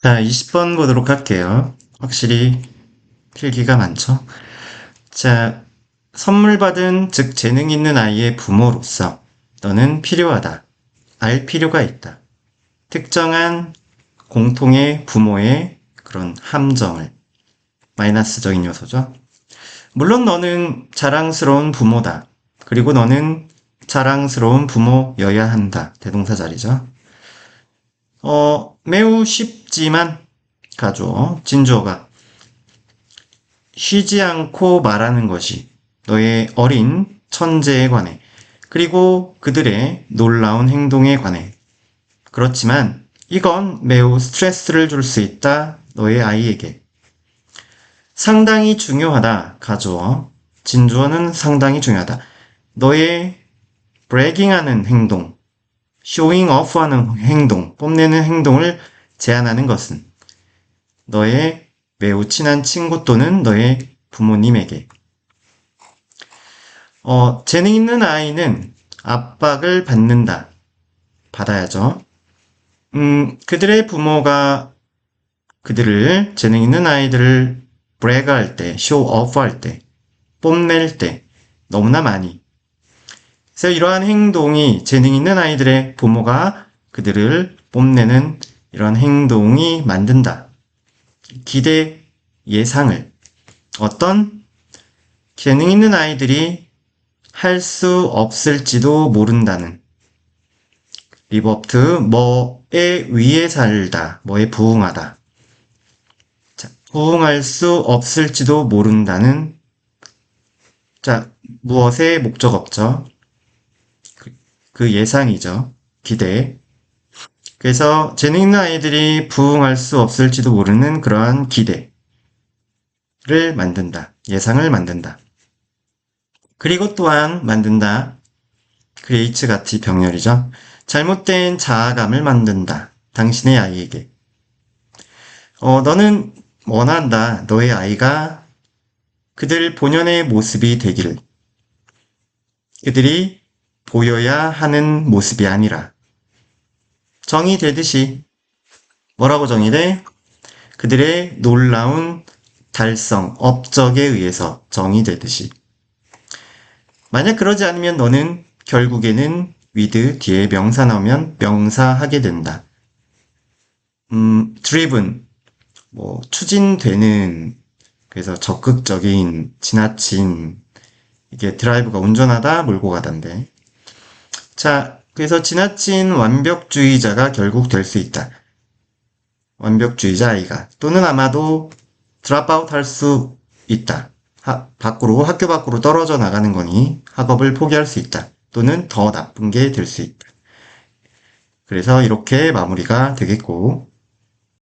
자, 20번 보도록 할게요. 확실히 필기가 많죠? 자, 선물 받은, 즉, 재능 있는 아이의 부모로서 너는 필요하다. 알 필요가 있다. 특정한 공통의 부모의 그런 함정을, 마이너스적인 요소죠. 물론 너는 자랑스러운 부모다. 그리고 너는 자랑스러운 부모여야 한다. 대동사 자리죠. 어, 매우 쉽 지만 가죠. 진주어가 쉬지 않고 말하는 것이 너의 어린 천재에 관해 그리고 그들의 놀라운 행동에 관해 그렇지만 이건 매우 스트레스를 줄 수 있다. 너의 아이에게 상당히 중요하다. 가주어 진주어는 상당히 중요하다. 너의 브래깅하는 행동 쇼잉 오프하는 행동, 뽐내는 행동을 제한하는 것은 너의 매우 친한 친구 또는 너의 부모님에게 어, 재능 있는 아이는 압박을 받는다. 받아야죠. 음, 그들의 부모가 그들을 재능 있는 아이들을 브래그 할 때, 쇼 오프 할 때, 뽐낼 때 너무나 많이 그래서 이러한 행동이 재능 있는 아이들의 부모가 그들을 뽐내는 이런 행동이 만든다. 기대 예상을 어떤 재능 있는 아이들이 할 수 없을지도 모른다는 리버트 뭐에 위에 살다 뭐에 부응하다 자, 부응할 수 없을지도 모른다는 자 무엇의 목적 없죠 그 예상이죠. 기대. 그래서 재능 있는 아이들이 부응할 수 없을지도 모르는 그러한 기대를 만든다. 예상을 만든다. 그리고 또한 만든다. 크레이츠 같이 병렬이죠. 잘못된 자아감을 만든다. 당신의 아이에게. 어, 너는 원한다. 너의 아이가 그들 본연의 모습이 되기를. 그들이 보여야 하는 모습이 아니라 정의되듯이 뭐라고 정의돼? 그들의 놀라운 달성, 업적에 의해서 정의되듯이 만약 그러지 않으면 너는 결국에는 with 뒤에 명사 나오면 명사하게 된다. 음, driven 뭐 추진되는 그래서 적극적인 지나친 이게 드라이브가 운전하다 몰고 가던데 자, 그래서 지나친 완벽주의자가 결국 될 수 있다. 완벽주의자 아이가 또는 아마도 드랍아웃 할 수 있다. 하, 밖으로 학교 밖으로 떨어져 나가는 거니 학업을 포기할 수 있다. 또는 더 나쁜 게 될 수 있다. 그래서 이렇게 마무리가 되겠고